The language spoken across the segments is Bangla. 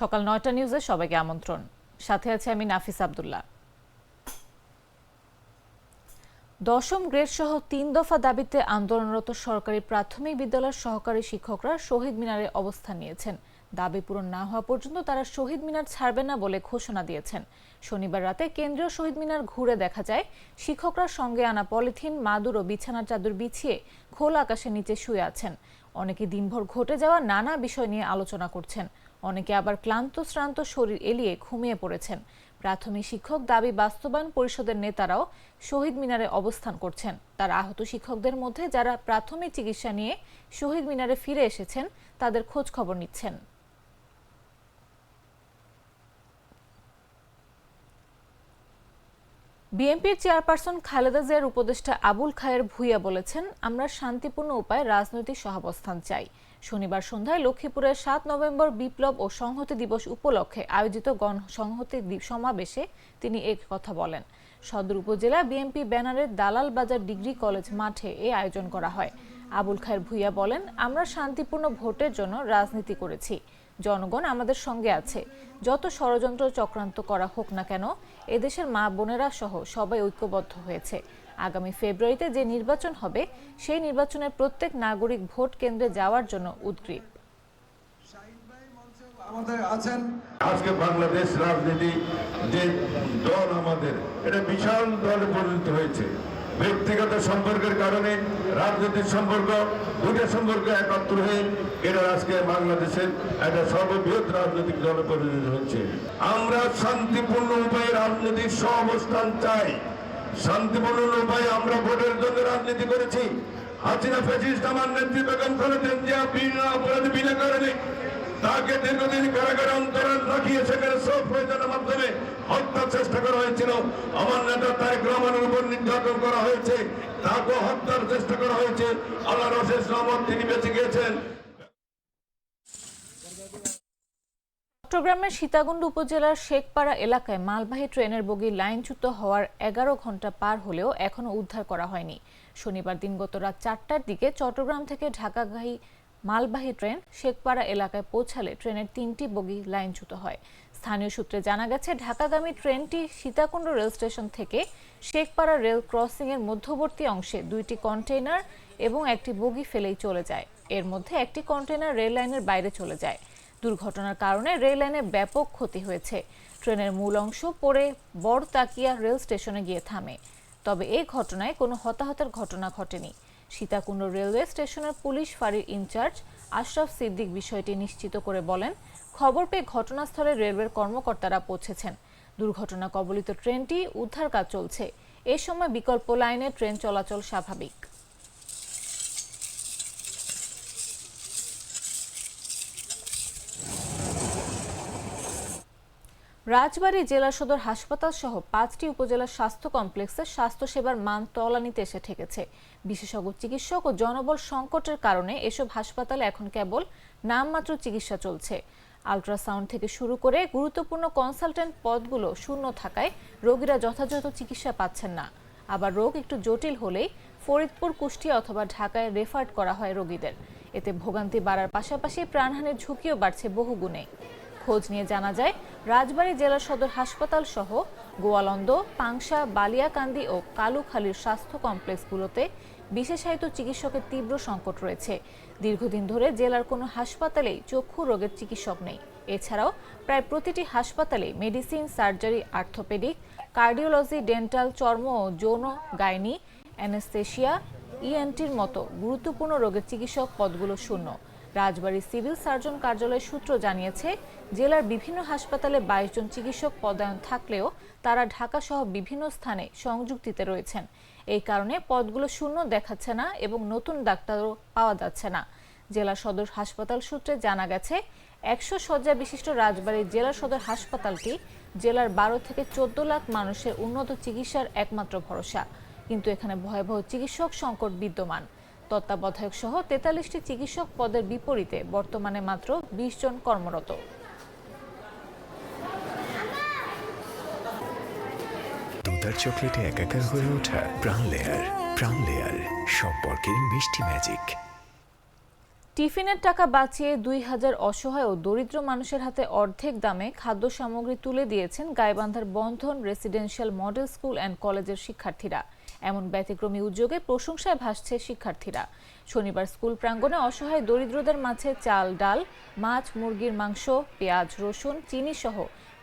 সকাল নয়টা নিউজে সবাইকে আমন্ত্রণ। সাথে আছে আমি নাফিস আবদুল্লাহ। দশম গ্রেড সহ তিন দফা দাবিতে আন্দোলনরত সরকারি প্রাথমিক বিদ্যালয়ের সহকারী শিক্ষকরা শহীদ মিনারে অবস্থান নিয়েছেন। দাবি পূরণ না হওয়া পর্যন্ত তারা শহীদ মিনার ছাড়বে না বলে ঘোষণা দিয়েছেন। শনিবার রাতে কেন্দ্রীয় শহীদ মিনার ঘুরে দেখা যায়, শিক্ষকরা সঙ্গে আনা পলিথিন, মাদুর ও বিছানার চাদর বিছিয়ে খোলা আকাশের নিচে শুয়ে আছেন। অনেকে দিনভর ঘটে যাওয়া নানা বিষয় নিয়ে আলোচনা করছেন। অনেকে আবার ক্লান্ত, শ্রান্ত শরীর এলিয়ে ঘুমিয়ে পড়েছেন। প্রাথমিক শিক্ষক দাবি বাস্তবায়ন পরিষদের নেতারাও শহীদ মিনারে অবস্থান করছেন। তার আহত শিক্ষকদের মধ্যে যারা প্রাথমিক চিকিৎসা নিয়ে শহীদ মিনারে ফিরে এসেছেন, তাদের খোঁজ খবর নিচ্ছেন। বিএনপির চেয়ারপারসন খালেদা জিয়ার উপদেষ্টা আবুল খায়ের ভুইয়া বলেছেন, আমরা শান্তিপূর্ণ উপায়ে রাজনৈতিক সহাবস্থান চাই। শনিবার সন্ধ্যায় লক্ষ্মীপুরের সাত নভেম্বর বিপ্লব ও সংহতি দিবস উপলক্ষে আয়োজিত গণ সংহতি সমাবেশে তিনি এক কথা বলেন। সদর উপজেলা বিএনপি ব্যানারের দালাল বাজার ডিগ্রি কলেজ মাঠে এ আয়োজন করা হয়। আবুল খায়ের ভুইয়া বলেন, আমরা শান্তিপূর্ণ ভোটের জন্য রাজনীতি করেছি। জনগণ আমাদের সঙ্গে আছে। যত ষড়যন্ত্র চক্রান্ত করা হোক না কেন এদেশের মা বোনেরা সহ সবাই ঐক্যবদ্ধ হয়েছে। আগামী ফেব্রুয়ারিতে যে নির্বাচন হবে, সেই নির্বাচনের প্রত্যেক নাগরিক ভোট কেন্দ্রে যাওয়ার জন্য উদ্গ্রীব। আমাদের আছেন আজকে বাংলাদেশ রাজনীতি যে দল আমাদের, এটা বিশাল দলে পরিণত হয়েছে। ব্যক্তিগত সম্পর্কের কারণে, রাজনৈতিক সম্পর্ক দুটা সম্পর্ক একাত্র হয়ে এটা আজকে বাংলাদেশের একটা সর্ববৃহৎ রাজনৈতিক দলে পরিণত আমরা শান্তিপূর্ণ উপায়ে রাজনৈতিক সহাবস্থান চাই। শান্তিপূর্ণ উপায়ে আমরা ভোটের জন্য রাজনীতি করেছি। হাসিনা ফ্যাসিস্ট আমার নেত্রী খালেদা জিয়া বিনা অপরাধী বিনা কারণে তাকে দীর্ঘদিন কারাগারে অন্তরাল রাখিয়ে সেখানে সব প্রয়োজনের মাধ্যমে হত্যার চেষ্টা করা হয়েছিল। আমার নেতা তারেক রহমানের উপর নির্যাতন করা হয়েছে, তাকেও হত্যার চেষ্টা করা হয়েছে। আল্লাহ রশেষ রহমত তিনি বেঁচে গিয়েছেন। চট্টগ্রামের সীতাকুণ্ড উপজেলার শেখপাড়া এলাকায় মালবাহী ট্রেনের বগি লাইনচ্যুত হওয়ার এগারো ঘণ্টা পার হলেও এখনও উদ্ধার করা হয়নি। শনিবার দিনগত রাত চারটার দিকে চট্টগ্রাম থেকে ঢাকাগাহী মালবাহী ট্রেন শেখপাড়া এলাকায় পৌঁছালে ট্রেনের তিনটি বগি লাইনচ্যুত হয়। স্থানীয় সূত্রে জানা গেছে, ঢাকাগামী ট্রেনটি সীতাকুণ্ড রেল স্টেশন থেকে শেখপাড়া রেল ক্রসিং এর মধ্যবর্তী অংশে দুইটি কন্টেইনার এবং একটি বগি ফেলেই চলে যায়। এর মধ্যে একটি কন্টেইনার রেল লাইনের বাইরে চলে যায়। দুর্ঘটনার কারণে রেল লাইনে ব্যাপক ক্ষতি হয়েছে। ট্রেনের মূল অংশ পড়ে বড়তাকিয়া রেল স্টেশনে গিয়ে থামে। তবে এই ঘটনায় কোনো হতাহতের ঘটনা ঘটেনি। সীতাকুণ্ড রেলওয়ে স্টেশনের পুলিশ ফাঁড়ির ইনচার্জ আশরাফ সিদ্দিক বিষয়টি নিশ্চিত করে বলেন, খবর পেয়ে ঘটনাস্থলে রেলওয়ের কর্মকর্তারা পৌঁছেছেন। দুর্ঘটনা কবলিত ট্রেনটি উদ্ধার কাজ চলছে। এ সময় বিকল্প লাইনে ট্রেন চলাচল স্বাভাবিক। রাজবাড়ী জেলা সদর হাসপাতাল সহ পাঁচটি উপজেলার স্বাস্থ্য কমপ্লেক্সে স্বাস্থ্যসেবার মান তলানিতে এসে ঠেকেছে। বিশেষজ্ঞ চিকিৎসক ও জনবল সংকটের কারণে এসব হাসপাতালে এখন কেবল নামমাত্র চিকিৎসা চলছে। আল্ট্রাসাউন্ড থেকে শুরু করে গুরুত্বপূর্ণ কনসালটেন্ট পদগুলো শূন্য থাকায় রোগীরা যথাযথ চিকিৎসা পাচ্ছেন না। আবার রোগ একটু জটিল হলেই ফরিদপুর, কুষ্টিয়া অথবা ঢাকায় রেফার করা হয় রোগীদের। এতে ভোগান্তি বাড়ার পাশাপাশি প্রাণহানির ঝুঁকিও বাড়ছে বহুগুণে। খোঁজ নিয়ে জানা যায়, রাজবাড়ী জেলা সদর হাসপাতাল সহ গোয়ালন্দ, পাংশা, বালিয়াকান্দি ও কালুখালীর স্বাস্থ্য কমপ্লেক্সগুলোতে বিশেষায়িত চিকিৎসকের তীব্র সংকট রয়েছে। দীর্ঘদিন ধরে জেলার কোনো হাসপাতালেই চক্ষু রোগের চিকিৎসক নেই। এছাড়াও প্রায় প্রতিটি হাসপাতালে medicine, surgery orthopaedic cardiology, dental, চর্ম ও যৌন, গাইনি অ্যানেস্থেশিয়া ইএনটির মতো গুরুত্বপূর্ণ রোগের চিকিৎসক পদগুলো শূন্য। রাজবাড়ী সিভিল সার্জন কার্যালয় সূত্র জানিয়েছে, জেলার বিভিন্ন হাসপাতালে বাইশ জন চিকিৎসক পদায়ন থাকলেও তারা ঢাকা সহ বিভিন্ন স্থানে সংযুক্তিতে রয়েছেন। এই কারণে পদগুলো শূন্য দেখাচ্ছে না এবং নতুন ডাক্তারও পাওয়া যাচ্ছে না। জেলা সদর হাসপাতাল সূত্রে জানা গেছে, একশো শয্যা বিশিষ্ট রাজবাড়ী জেলা সদর হাসপাতালটি জেলার বারো থেকে চোদ্দ লাখ মানুষের উন্নত চিকিৎসার একমাত্র ভরসা। কিন্তু এখানে ভয়াবহ চিকিৎসক সংকট বিদ্যমান। তত্ত্বাবধায়ক সহ তেতাল্লিশটি চিকিৎসক পদের বিপরীতে বর্তমানে মাত্র বিশ জন কর্মরত। দুধার চকলেটে একাকার হয়ে ওঠা প্রাণ লেয়ার প্রাণ লেয়ার সম্পর্কের মিষ্টি ম্যাজিক টিফিনের টাকা বাঁচিয়ে দুই হাজার অসহায় ও দরিদ্র মানুষের হাতে অর্ধেক দামে খাদ্য সামগ্রী তুলে দিয়েছেন গাইবান্ধার Bandhan residential model school and কলেজের শিক্ষার্থীরা। এমন ব্যতিক্রমী উদ্যোগে প্রশংসায় ভাসছে শিক্ষার্থীরা। শনিবার স্কুল প্রাঙ্গণে অসহায় দরিদ্রদের মাঝে চাল, ডাল, মাছ, মুরগির মাংস, পেঁয়াজ, রসুন, চিনি সহ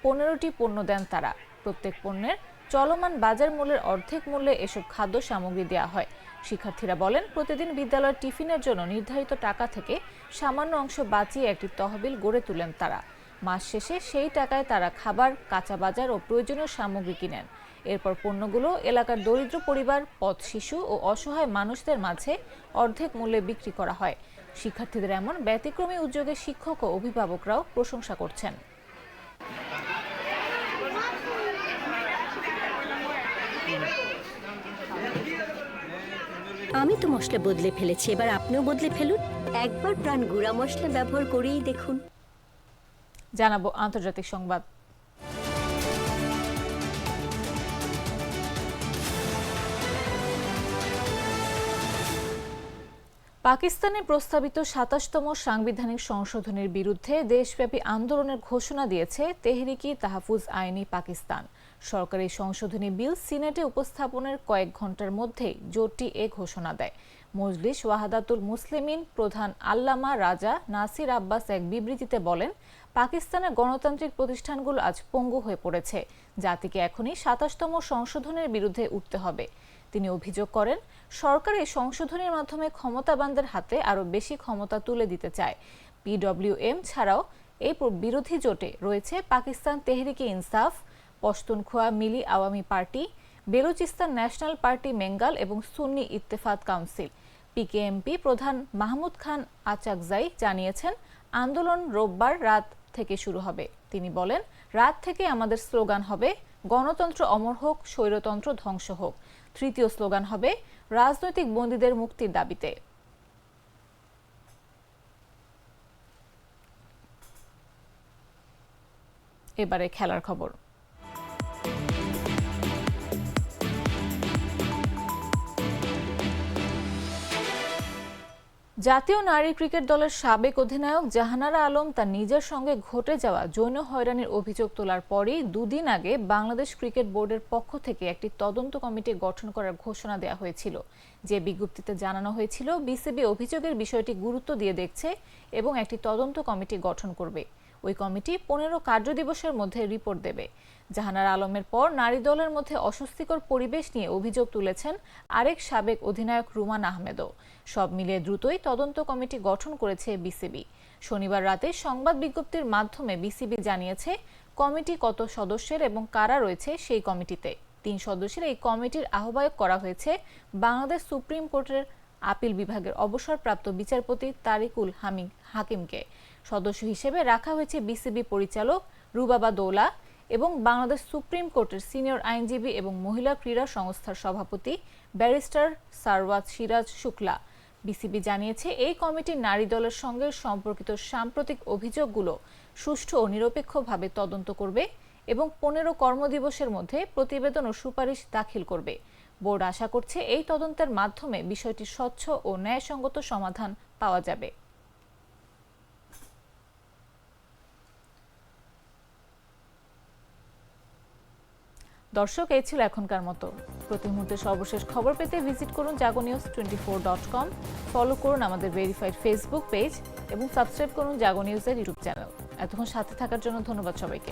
পনেরোটি পণ্য দেন তারা। প্রত্যেক পণ্যের চলমান বাজার মূল্যের অর্ধেক মূল্যে এসব খাদ্য সামগ্রী দেওয়া হয়। শিক্ষার্থীরা বলেন, প্রতিদিন বিদ্যালয়ের টিফিনের জন্য নির্ধারিত টাকা থেকে সামান্য অংশ বাঁচিয়ে একটি তহবিল গড়ে তোলেন তারা। মাস শেষে সেই টাকায় তারা খাবার কাঁচা বাজার ও প্রয়োজনীয় সামগ্রী কিনেন। এরপর পণ্যগুলো এলাকার দরিদ্র পরিবার, পথ শিশু ও অসহায় মানুষদের মাঝে অর্ধেক মূল্যে বিক্রি করা হয়। শিক্ষার্থীদের এমন ব্যতিক্রমী উদ্যোগে শিক্ষক ও অভিভাবকরাও প্রশংসা করছেন। আমি তো মশলা বদলে ফেলেছি, এবার আপনিও বদলে ফেলুন। একবার প্রাণ গুঁড়া মশলা ব্যবহার করেই দেখুন। জানাব আন্তর্জাতিক সংবাদ। পাকিস্তানে প্রস্তাবিত সাতাশতম সাংবিধানিক সংশোধনের বিরুদ্ধে দেশব্যাপী আন্দোলনের ঘোষণা দিয়েছে তেহরিকি তাহফুজ আইনি পাকিস্তান। সরকারি সংশোধনী বিল সিনেটে উপস্থাপনের কয়েক ঘণ্টার মধ্যেই জোটটি এ ঘোষণা দেয়। মজলিস ওয়াহাদাতুল মুসলিমিন প্রধান আল্লামা রাজা নাসির আব্বাস এক বিবৃতিতে বলেন, পাকিস্তানের গণতান্ত্রিক প্রতিষ্ঠানগুলো আজ পঙ্গু হয়ে পড়েছে। জাতিকে এখনই সাতাশতম সংশোধনের বিরুদ্ধে উঠতে হবে। তিনি অভিযোগ করেন, সরকার এই সংশোধনের মাধ্যমে ক্ষমতাবানদের হাতে আরও বেশি ক্ষমতা তুলে দিতে চায়। পিডব্লিউএম ছাড়াও এই বিরোধী জোটে রয়েছে Pakistan Tehreek-e Insaf, Pashtunkhwa Milli Awami party, Balochistan national party Mengal এবং সুন্নি ইত্তেফাত কাউন্সিল। পিকেএমপি প্রধান মাহমুদ খান আচাকজাই জানিয়েছেন, আন্দোলন রোববার রাত থেকে শুরু হবে। তিনি বলেন, রাত থেকে আমাদের স্লোগান হবে, গণতন্ত্র অমর হোক, স্বৈরতন্ত্র ধ্বংস হোক। তৃতীয় স্লোগান হবে, রাজনৈতিক বন্দীদের মুক্তির দাবিতে। এবারে খেলার খবর। জাতীয় নারী ক্রিকেট দলের সাবেক অধিনায়ক জাহানারা আলম তার নিজের সঙ্গে ঘটে যাওয়া যৌন হয়রানির অভিযোগ তোলার পরই দুদিন আগে বাংলাদেশ ক্রিকেট বোর্ডের পক্ষ থেকে একটি তদন্ত কমিটি গঠন করার ঘোষণা দেওয়া হয়েছিল। যে বিজ্ঞপ্তিতে জানানো হয়েছিল, বিসিবি অভিযোগের বিষয়টি গুরুত্ব দিয়ে দেখছে এবং একটি তদন্ত কমিটি গঠন করবে। ওই কমিটি পনেরো কার্যদিবসের মধ্যে রিপোর্ট দেবে। জাহানার আলমের পর নারী দলের মধ্যে অস্বস্তিকর পরিবেশ নিয়ে অভিযোগ তুলেছেন আরেক সাবেক অধিনায়ক রুমান আহমেদও। সব মিলিয়ে দ্রুতই তদন্ত কমিটি গঠন করেছে বিসিবি। শনিবার রাতে সংবাদ বিজ্ঞপ্তির মাধ্যমে বিসিবি জানিয়েছে কমিটি কত সদস্যের এবং কারা রয়েছে সেই কমিটিতে। তিন সদস্যের এই কমিটির আহ্বায়ক করা হয়েছে বাংলাদেশ সুপ্রিম কোর্টের আপিল বিভাগের অবসরপ্রাপ্ত বিচারপতি তারিকুল হামিদ হাকিমকে। সদস্য হিসেবে রাখা হয়েছে বিসিবি পরিচালক রুবাবা দৌলা এবং বাংলাদেশ সুপ্রিম কোর্টের সিনিয়র আইনজীবী এবং মহিলা ক্রীড়া সংস্থার সভাপতি ব্যারিস্টার সারওয়াত সিরাজ শুক্লা। বিসিবি জানিয়েছে, এই কমিটি নারী দলের সঙ্গে সম্পর্কিত সাম্প্রতিক অভিযোগগুলো সুষ্ঠু ও নিরপেক্ষভাবে তদন্ত করবে এবং পনেরো কর্মদিবসের মধ্যে প্রতিবেদন ও সুপারিশ দাখিল করবে। বোর্ড আশা করছে এই তদন্তের মাধ্যমে বিষয়টি স্বচ্ছ ও ন্যায়সঙ্গত সমাধান পাওয়া যাবে। দর্শক, এই ছিল এখনকার মতো। প্রতি মুহূর্তে সর্বশেষ খবর পেতে ভিজিট করুন Jago news twenty four dot com. Follow করুন আমাদের ভেরিফাইড ফেসবুক পেজ এবং সাবস্ক্রাইব করুন জাগো নিউজের ইউটিউব চ্যানেল। এতক্ষণ সাথে থাকার জন্য ধন্যবাদ সবাইকে।